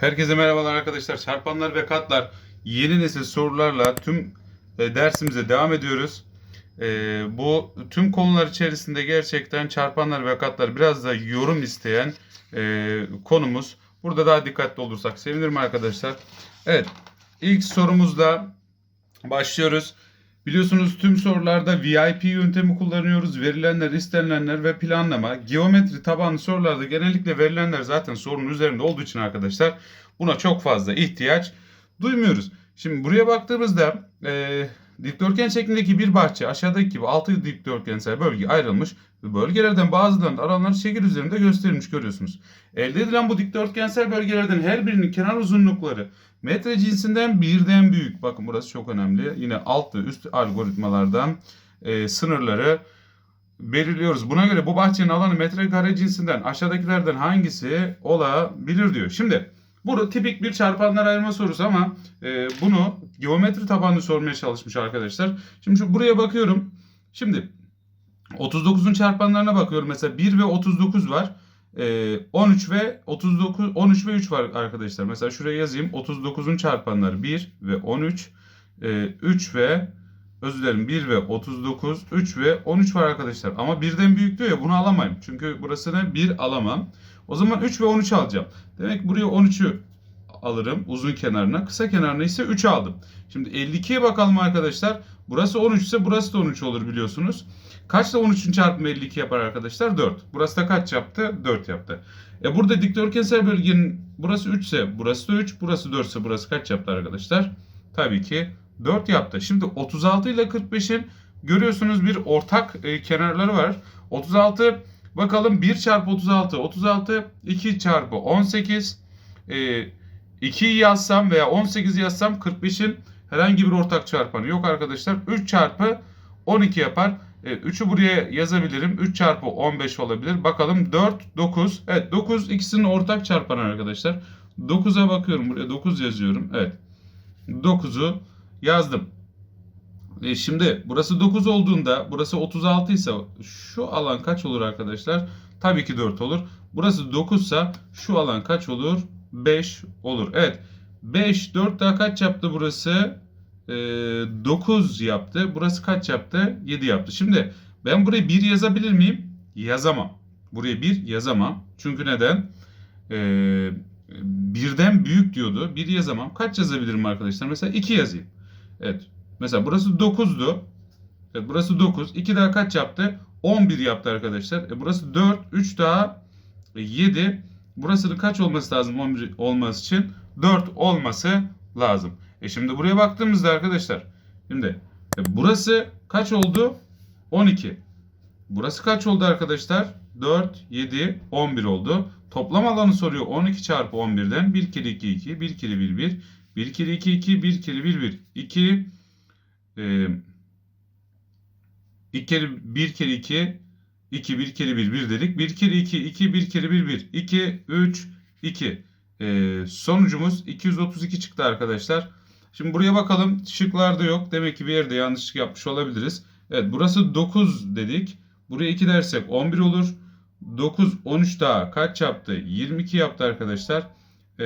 Herkese merhabalar arkadaşlar. Çarpanlar ve katlar yeni nesil sorularla tüm e, dersimize devam ediyoruz. E, bu tüm konular içerisinde gerçekten çarpanlar ve katlar biraz da yorum isteyen e, konumuz. Burada daha dikkatli olursak sevinirim arkadaşlar. Evet ilk sorumuzla başlıyoruz. Biliyorsunuz tüm sorularda VIP yöntemi kullanıyoruz. Verilenler, istenilenler ve planlama. Geometri tabanlı sorularda genellikle verilenler zaten sorunun üzerinde olduğu için arkadaşlar buna çok fazla ihtiyaç duymuyoruz. Şimdi buraya baktığımızda e, dikdörtgen şeklindeki bir bahçe aşağıdaki gibi 6 dikdörtgensel bölge ayrılmış. Bölgelerden bazılarının alanları şekil üzerinde gösterilmiş görüyorsunuz. Elde edilen bu dikdörtgensel bölgelerden her birinin kenar uzunlukları metre cinsinden birden büyük. Bakın burası çok önemli. Yine alt ve üst algoritmalardan e, sınırları belirliyoruz. Buna göre bu bahçenin alanı metrekare cinsinden aşağıdakilerden hangisi olabilir diyor. Şimdi burada tipik bir çarpanlar ayırma sorusu ama e, bunu geometri tabanlı sormaya çalışmış arkadaşlar. Şimdi şu buraya bakıyorum. Şimdi 39'un çarpanlarına bakıyorum. Mesela 1 ve 39 var. Ee, 13 ve 39 13 ve 3 var arkadaşlar. Mesela şuraya yazayım. 39'un çarpanları 1 ve 13 e, 3 ve özür dilerim 1 ve 39 3 ve 13 var arkadaşlar. Ama birden büyük diyor ya bunu alamayım. Çünkü burasını 1 alamam. O zaman 3 ve 13 alacağım. Demek buraya 13'ü alırım uzun kenarına. Kısa kenarına ise 3 aldım. Şimdi 52'ye bakalım arkadaşlar. Burası 13 ise burası da 13 olur biliyorsunuz. Kaçla 13'ün çarpımı 52 yapar arkadaşlar? 4. Burası da kaç yaptı? 4 yaptı. E burada dikdörtgensel bölgenin burası 3 ise burası da 3, burası 4 ise burası kaç yaptı arkadaşlar? Tabii ki 4 yaptı. Şimdi 36 ile 45'in görüyorsunuz bir ortak e, kenarları var. 36 bakalım 1 çarpı 36. 36 2 çarpı 18. E, 2'yi yazsam veya 18 yazsam 45'in herhangi bir ortak çarpanı yok arkadaşlar. 3 çarpı 12 yapar. Evet 3'ü buraya yazabilirim. 3 çarpı 15 olabilir. Bakalım 4, 9. Evet 9 ikisinin ortak çarpanı arkadaşlar. 9'a bakıyorum. Buraya 9 yazıyorum. Evet. 9'u yazdım. E şimdi burası 9 olduğunda burası 36 ise şu alan kaç olur arkadaşlar? Tabii ki 4 olur. Burası 9 ise şu alan kaç olur? 5 olur. Evet. 5, 4 daha kaç yaptı burası? Ee, 9 yaptı. Burası kaç yaptı? 7 yaptı. Şimdi ben buraya 1 yazabilir miyim? Yazamam. Buraya 1 yazamam. Çünkü neden? Ee, birden büyük diyordu. 1 yazamam. Kaç yazabilirim arkadaşlar? Mesela 2 yazayım. Evet. Mesela burası 9'du. Evet, burası 9. 2 daha kaç yaptı? 11 yaptı arkadaşlar. E, burası 4. 3 daha 7. Burasının kaç olması lazım 11 olması için? 4 olması lazım. E şimdi buraya baktığımızda arkadaşlar. Şimdi e, burası kaç oldu? 12. Burası kaç oldu arkadaşlar? 4, 7, 11 oldu. Toplam alanı soruyor. 12 çarpı 11'den 1 kere 2, 2, 1 kere 1, 1. 1 kere 2, 2, 1 kere 1, 1. 2, e, 2 kere 1 kere 2, 2, 1 kere 1, 1 dedik. 1 kere 2, 2, 1 kere 1, 1. 2, 3, 2. Ee, sonucumuz 232 çıktı arkadaşlar. Şimdi buraya bakalım. Şıklarda yok. Demek ki bir yerde yanlışlık yapmış olabiliriz. Evet burası 9 dedik. Buraya 2 dersek 11 olur. 9, 13 daha kaç yaptı? 22 yaptı arkadaşlar. Ee,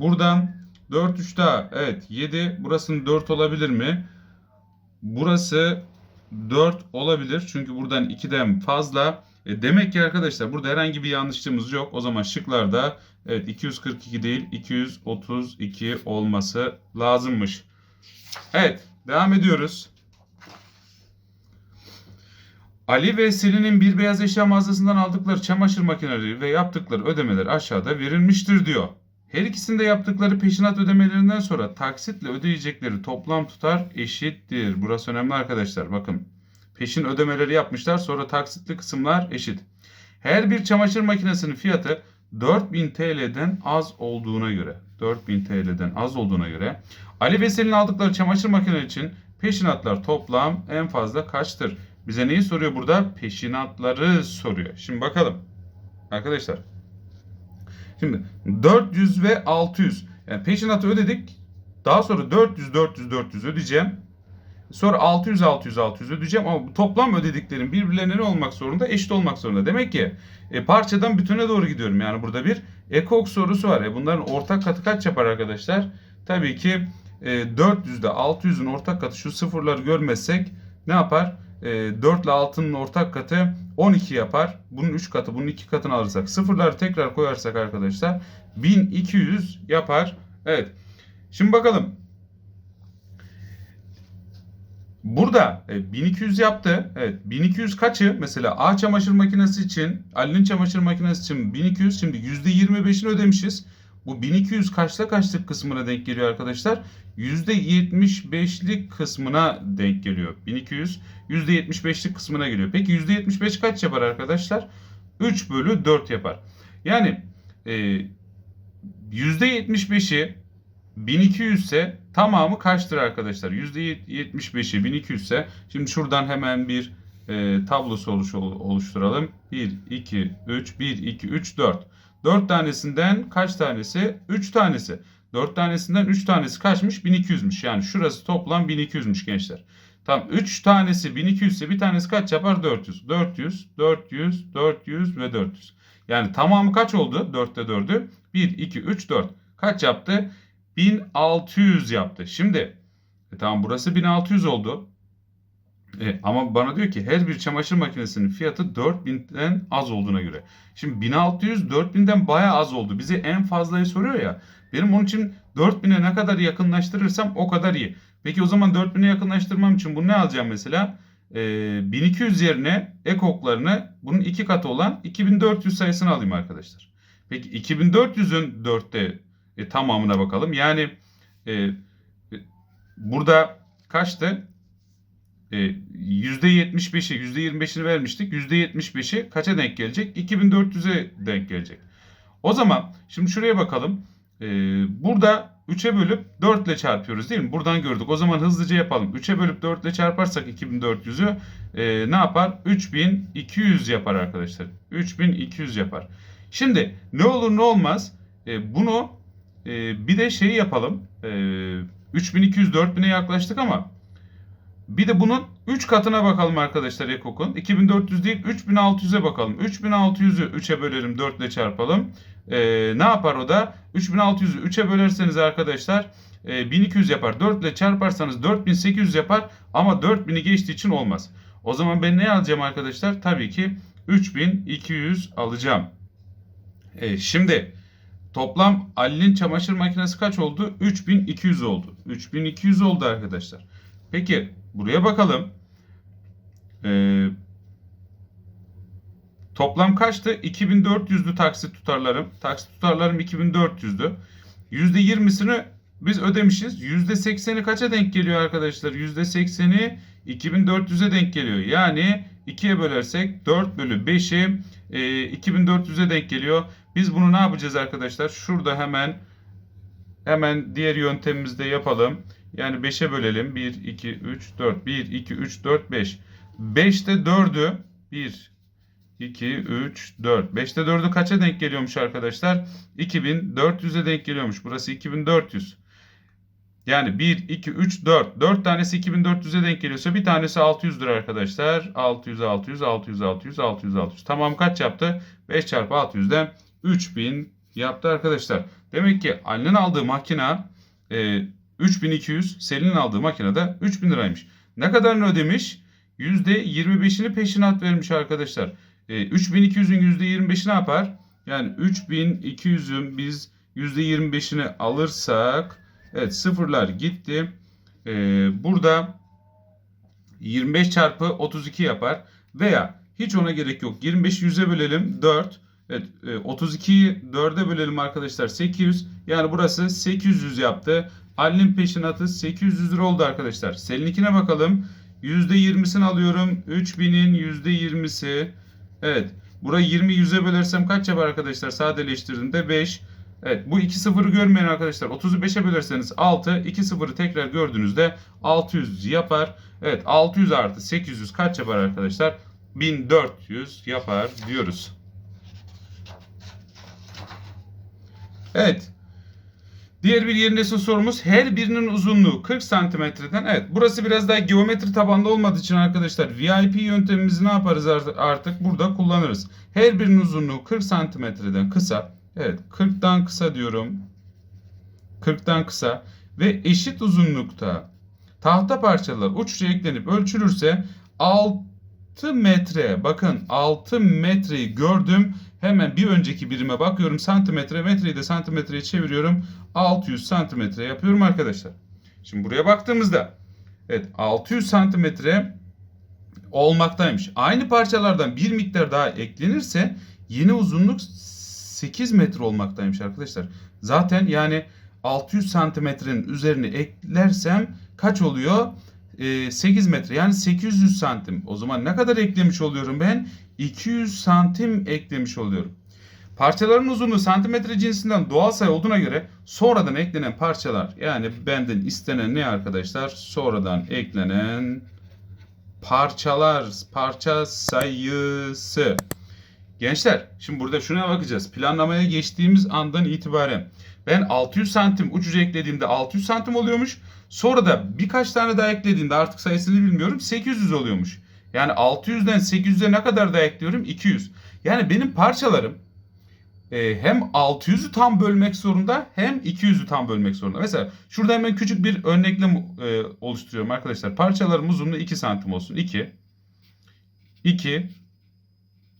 buradan 4, 3 daha. Evet 7. Burasının 4 olabilir mi? Burası 4 olabilir. Çünkü buradan 2'den fazla. E demek ki arkadaşlar burada herhangi bir yanlışlığımız yok. O zaman şıklarda evet 242 değil 232 olması lazımmış. Evet devam ediyoruz. Ali ve Selin'in bir beyaz eşya mağazasından aldıkları çamaşır makineleri ve yaptıkları ödemeler aşağıda verilmiştir diyor. Her ikisinde yaptıkları peşinat ödemelerinden sonra taksitle ödeyecekleri toplam tutar eşittir. Burası önemli arkadaşlar. Bakın peşin ödemeleri yapmışlar sonra taksitli kısımlar eşit. Her bir çamaşır makinesinin fiyatı 4000 TL'den az olduğuna göre 4000 TL'den az olduğuna göre Ali ve Selin aldıkları çamaşır makineleri için peşinatlar toplam en fazla kaçtır? Bize neyi soruyor burada? Peşinatları soruyor. Şimdi bakalım. Arkadaşlar Şimdi 400 ve 600. Yani peşinatı ödedik. Daha sonra 400, 400, 400 ödeyeceğim. Sonra 600 600 600 ödeyeceğim ama toplam ödediklerim birbirlerine ne olmak zorunda? Eşit olmak zorunda. Demek ki e, parçadan bütüne doğru gidiyorum. Yani burada bir ekok sorusu var. E, bunların ortak katı kaç yapar arkadaşlar? Tabii ki e, 400 ile 600'ün ortak katı şu sıfırları görmezsek ne yapar? E, 4 ile 6'nın ortak katı 12 yapar. Bunun 3 katı, bunun 2 katını alırsak sıfırları tekrar koyarsak arkadaşlar 1200 yapar. Evet. Şimdi bakalım. Burada e, 1200 yaptı. Evet 1200 kaçı? Mesela A çamaşır makinesi için, Ali'nin çamaşır makinesi için 1200. Şimdi %25'ini ödemişiz. Bu 1200 kaçta kaçlık kısmına denk geliyor arkadaşlar? %75'lik kısmına denk geliyor. 1200 %75'lik kısmına geliyor. Peki %75 kaç yapar arkadaşlar? 3 bölü 4 yapar. Yani e, %75'i 1200 ise tamamı kaçtır arkadaşlar? %75'i 1200 ise şimdi şuradan hemen bir e, tablosu oluş, oluşturalım. 1, 2, 3, 1, 2, 3, 4. 4 tanesinden kaç tanesi? 3 tanesi. 4 tanesinden 3 tanesi kaçmış? 1200'müş. Yani şurası toplam 1200'müş gençler. Tamam 3 tanesi 1200 ise bir tanesi kaç yapar? 400. 400, 400, 400 ve 400. Yani tamamı kaç oldu? 4'te 4'ü. 1, 2, 3, 4. Kaç yaptı? 1600 yaptı. Şimdi e tamam burası 1600 oldu. E, ama bana diyor ki her bir çamaşır makinesinin fiyatı 4000'den az olduğuna göre. Şimdi 1600 4000'den baya az oldu. Bize en fazlayı soruyor ya. Benim onun için 4000'e ne kadar yakınlaştırırsam o kadar iyi. Peki o zaman 4000'e yakınlaştırmam için bunu ne alacağım mesela? E, 1200 yerine ek oklarını bunun iki katı olan 2400 sayısını alayım arkadaşlar. Peki 2400'ün 4'te e, tamamına bakalım. Yani e, e, burada kaçtı? E, %75'i %25'ini vermiştik. %75'i kaça denk gelecek? 2400'e denk gelecek. O zaman şimdi şuraya bakalım. E, burada 3'e bölüp 4 ile çarpıyoruz değil mi? Buradan gördük. O zaman hızlıca yapalım. 3'e bölüp 4 ile çarparsak 2400'ü e, ne yapar? 3200 yapar arkadaşlar. 3200 yapar. Şimdi ne olur ne olmaz e, bunu e, bir de şeyi yapalım. E, 3200 4000'e yaklaştık ama bir de bunun 3 katına bakalım arkadaşlar Ekok'un. 2400 değil 3600'e bakalım. 3600'ü 3'e bölelim 4 ile çarpalım. Ee, ne yapar o da? 3600'ü 3'e bölerseniz arkadaşlar e, 1200 yapar. 4 ile çarparsanız 4800 yapar. Ama 4000'i geçtiği için olmaz. O zaman ben ne alacağım arkadaşlar? Tabii ki 3200 alacağım. E, şimdi toplam Ali'nin çamaşır makinesi kaç oldu? 3200 oldu. 3200 oldu arkadaşlar. Peki buraya bakalım. Ee, toplam kaçtı? 2400'lü taksit tutarlarım. Taksit tutarlarım 2400'dü. %20'sini biz ödemişiz. %80'i kaça denk geliyor arkadaşlar? %80'i 2400'e denk geliyor. Yani 2'ye bölersek 4 bölü 5'i e, 2400'e denk geliyor. Biz bunu ne yapacağız arkadaşlar? Şurada hemen hemen diğer yöntemimizde yapalım. Yani 5'e bölelim. 1, 2, 3, 4. 1, 2, 3, 4, 5. 5'te 4'ü 1, 2, 3, 4. 5'te 4'ü kaça denk geliyormuş arkadaşlar? 2400'e denk geliyormuş. Burası 2400. Yani 1, 2, 3, 4. 4 tanesi 2400'e denk geliyorsa bir tanesi 600'dür arkadaşlar. 600, 600, 600, 600, 600, 600. Tamam kaç yaptı? 5 çarpı 600'den 3000 yaptı arkadaşlar. Demek ki Ali'nin aldığı makina e, 3200, Selin'in aldığı makinede 3000 liraymış. Ne kadarını ödemiş? %25'ini peşinat vermiş arkadaşlar. E, 3200'ün %25'i ne yapar? Yani 3200'ün biz %25'ini alırsak evet sıfırlar gitti. E, burada 25 çarpı 32 yapar. Veya hiç ona gerek yok. 25'i 100'e bölelim 4. Evet 32'yi 4'e bölelim arkadaşlar 800. Yani burası 800 yaptı. Ali'nin peşinatı 800 lira oldu arkadaşlar. Selin'inkine bakalım. %20'sini alıyorum. 3000'in %20'si. Evet. Burayı 20 100'e bölersem kaç yapar arkadaşlar? Sadeleştirdiğinde 5. Evet bu 2 sıfırı görmeyin arkadaşlar. 30'u 5'e bölerseniz 6. 2 sıfırı tekrar gördüğünüzde 600 yapar. Evet 600 artı 800 kaç yapar arkadaşlar? 1400 yapar diyoruz. Evet. Diğer bir nesil sorumuz her birinin uzunluğu 40 santimetreden. Evet burası biraz daha geometri tabanlı olmadığı için arkadaşlar VIP yöntemimizi ne yaparız art- artık burada kullanırız. Her birinin uzunluğu 40 santimetreden kısa. Evet 40'tan kısa diyorum. 40'tan kısa ve eşit uzunlukta tahta parçalar uçça eklenip ölçülürse 6 metre bakın 6 metreyi gördüm. Hemen bir önceki birime bakıyorum santimetre metreyi de santimetreye çeviriyorum. 600 santimetre yapıyorum arkadaşlar. Şimdi buraya baktığımızda evet 600 santimetre olmaktaymış. Aynı parçalardan bir miktar daha eklenirse yeni uzunluk 8 metre olmaktaymış arkadaşlar. Zaten yani 600 santimetrenin üzerine eklersem kaç oluyor? Ee, 8 metre yani 800 santim. O zaman ne kadar eklemiş oluyorum ben? 200 santim eklemiş oluyorum. Parçaların uzunluğu santimetre cinsinden doğal sayı olduğuna göre sonradan eklenen parçalar yani benden istenen ne arkadaşlar? Sonradan eklenen parçalar, parça sayısı. Gençler şimdi burada şuna bakacağız. Planlamaya geçtiğimiz andan itibaren ben 600 santim uç ucu eklediğimde 600 santim oluyormuş. Sonra da birkaç tane daha eklediğimde artık sayısını bilmiyorum 800 oluyormuş. Yani 600'den 800'e ne kadar daha ekliyorum? 200. Yani benim parçalarım e, hem 600'ü tam bölmek zorunda hem 200'ü tam bölmek zorunda. Mesela şurada hemen küçük bir örneklem e, oluşturuyorum arkadaşlar. Parçalarım uzunluğu 2 santim olsun. 2 2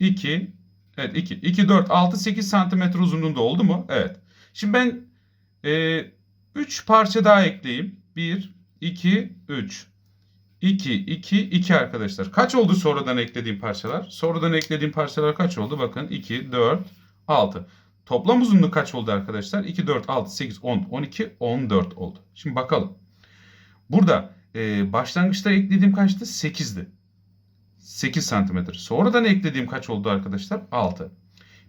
2 Evet 2 2 4 6 8 santimetre uzunluğunda oldu mu? Evet. Şimdi ben e, 3 parça daha ekleyeyim. 1 2 3 2 2 2 arkadaşlar. Kaç oldu sonradan eklediğim parçalar? Sonradan eklediğim parçalar kaç oldu? Bakın 2 4 6. Toplam uzunluğu kaç oldu arkadaşlar? 2, 4, 6, 8, 10, 12, 14 oldu. Şimdi bakalım. Burada e, başlangıçta eklediğim kaçtı? 8'di. 8 santimetre. Sonradan eklediğim kaç oldu arkadaşlar? 6.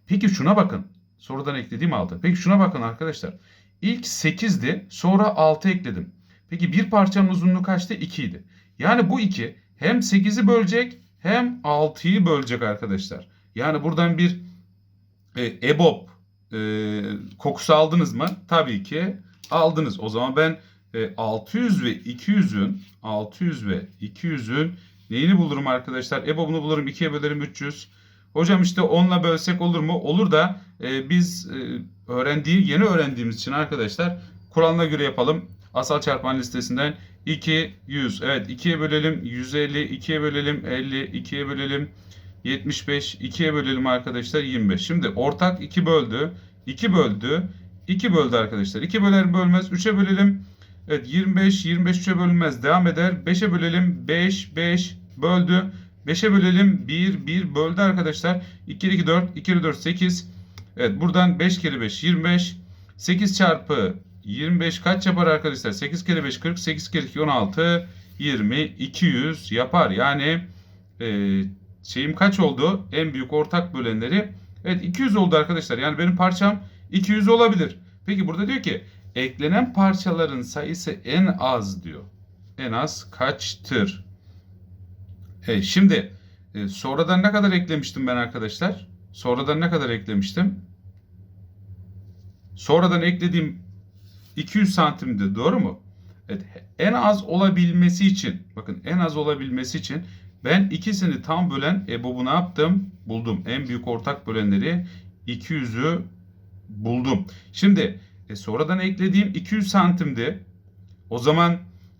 Peki şuna bakın. Sonradan eklediğim 6. Peki şuna bakın arkadaşlar. İlk 8'di. Sonra 6 ekledim. Peki bir parçanın uzunluğu kaçtı? 2 idi. Yani bu 2 hem 8'i bölecek hem 6'yı bölecek arkadaşlar. Yani buradan bir e, EBOB e, kokusu aldınız mı? Tabii ki aldınız. O zaman ben e, 600 ve 200'ün 600 ve 200'ün neyini bulurum arkadaşlar? EBOB'unu bulurum. 2'ye bölerim 300. Hocam işte 10'la bölsek olur mu? Olur da e, biz e, öğrendiği yeni öğrendiğimiz için arkadaşlar kuralına göre yapalım. Asal çarpan listesinden 2 100. Evet 2'ye bölelim 150, 2'ye bölelim 50, 2'ye bölelim 75, 2'ye bölelim arkadaşlar 25. Şimdi ortak 2 böldü. 2 böldü. 2 böldü arkadaşlar. 2 böler bölmez. 3'e bölelim. Evet 25, 25 3'e bölünmez. Devam eder. 5'e bölelim. 5, 5 böldü. 5'e bölelim. 1, 1 böldü arkadaşlar. 2, 2, 4, 2, 4, 8. Evet buradan 5 kere 5, 25. 8 çarpı 25 kaç yapar arkadaşlar? 8 kere 5, 40. 8 kere 2, 16. 20, 200 yapar. Yani e, şeyim kaç oldu? En büyük ortak bölenleri. Evet 200 oldu arkadaşlar. Yani benim parçam 200 olabilir. Peki burada diyor ki eklenen parçaların sayısı en az diyor. En az kaçtır? Evet şimdi e, sonradan ne kadar eklemiştim ben arkadaşlar? Sonradan ne kadar eklemiştim? Sonradan eklediğim 200 santimdi doğru mu? Evet en az olabilmesi için bakın en az olabilmesi için ben ikisini tam bölen EBOB'u ne yaptım? Buldum. En büyük ortak bölenleri 200'ü buldum. Şimdi e, sonradan eklediğim 200 santimdi. O zaman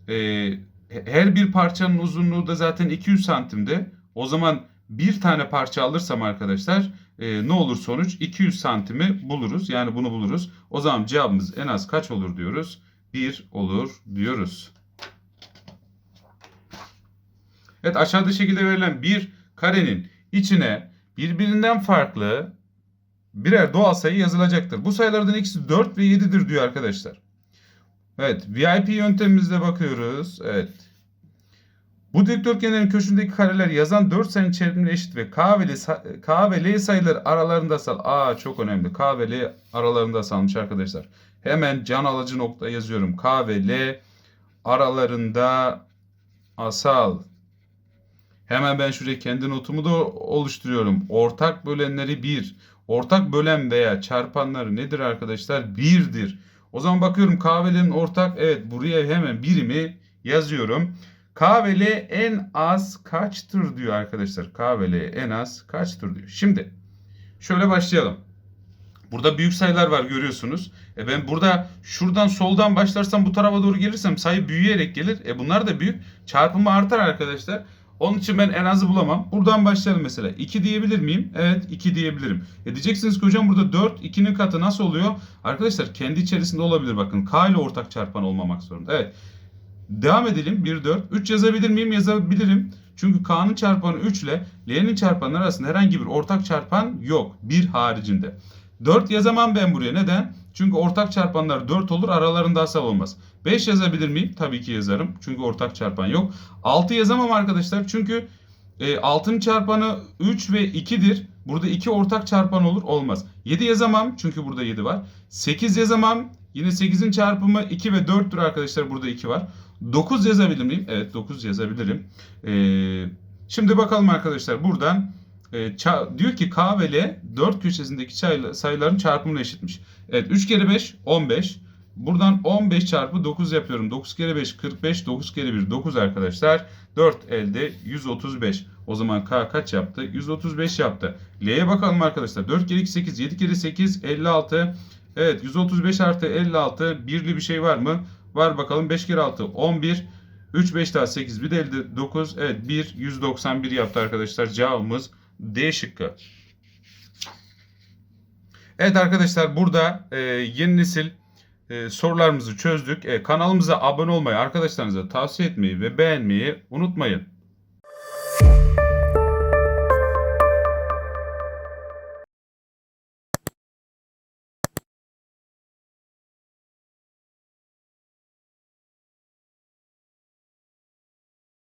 e, her bir parçanın uzunluğu da zaten 200 santimdi. O zaman bir tane parça alırsam arkadaşlar e, ne olur sonuç? 200 santimi buluruz. Yani bunu buluruz. O zaman cevabımız en az kaç olur diyoruz? 1 olur diyoruz. Evet aşağıda şekilde verilen bir karenin içine birbirinden farklı birer doğal sayı yazılacaktır. Bu sayılardan ikisi 4 ve 7'dir diyor arkadaşlar. Evet VIP yöntemimizde bakıyoruz. Evet. Bu dikdörtgenlerin köşesindeki kareler yazan 4 sayının çarpımına eşit ve K ve, L, K ve L sayıları aralarında sal. Aa çok önemli. K ve L aralarında salmış arkadaşlar. Hemen can alıcı nokta yazıyorum. K ve L aralarında asal. Hemen ben şuraya kendi notumu da oluşturuyorum. Ortak bölenleri 1. Ortak bölen veya çarpanları nedir arkadaşlar? 1'dir. O zaman bakıyorum K ve L'nin ortak. Evet buraya hemen birimi yazıyorum. K ve L en az kaçtır diyor arkadaşlar. K ve L en az kaçtır diyor. Şimdi şöyle başlayalım. Burada büyük sayılar var görüyorsunuz. E ben burada şuradan soldan başlarsam bu tarafa doğru gelirsem sayı büyüyerek gelir. E bunlar da büyük. Çarpımı artar arkadaşlar. Onun için ben en azı bulamam. Buradan başlayalım mesela. 2 diyebilir miyim? Evet 2 diyebilirim. E diyeceksiniz ki hocam burada 4 2'nin katı nasıl oluyor? Arkadaşlar kendi içerisinde olabilir bakın. K ile ortak çarpan olmamak zorunda. Evet. Devam edelim. 1 4. 3 yazabilir miyim? Yazabilirim. Çünkü K'nın çarpanı 3 ile L'nin çarpanı arasında herhangi bir ortak çarpan yok. 1 haricinde. 4 yazamam ben buraya. Neden? Çünkü ortak çarpanlar 4 olur aralarında asal olmaz. 5 yazabilir miyim? Tabii ki yazarım. Çünkü ortak çarpan yok. 6 yazamam arkadaşlar. Çünkü e, 6'nın çarpanı 3 ve 2'dir. Burada 2 ortak çarpan olur. Olmaz. 7 yazamam. Çünkü burada 7 var. 8 yazamam. Yine 8'in çarpımı 2 ve 4'tür arkadaşlar. Burada 2 var. 9 yazabilir miyim? Evet 9 yazabilirim. Ee, şimdi bakalım arkadaşlar buradan e, ça- diyor ki K ve L 4 köşesindeki sayıların çarpımına eşitmiş. Evet 3 kere 5 15. Buradan 15 çarpı 9 yapıyorum. 9 kere 5 45. 9 kere 1 9 arkadaşlar. 4 elde 135. O zaman K kaç yaptı? 135 yaptı. L'ye bakalım arkadaşlar. 4 kere 2 8. 7 kere 8 56. Evet 135 artı 56. Birli bir şey var mı? Var bakalım 5 kere 6 11. 3 5 daha 8 bir de elde 9. Evet 1 191 yaptı arkadaşlar. Cevabımız D şıkkı. Evet arkadaşlar burada e, yeni nesil e, sorularımızı çözdük. E, kanalımıza abone olmayı, arkadaşlarınıza tavsiye etmeyi ve beğenmeyi unutmayın.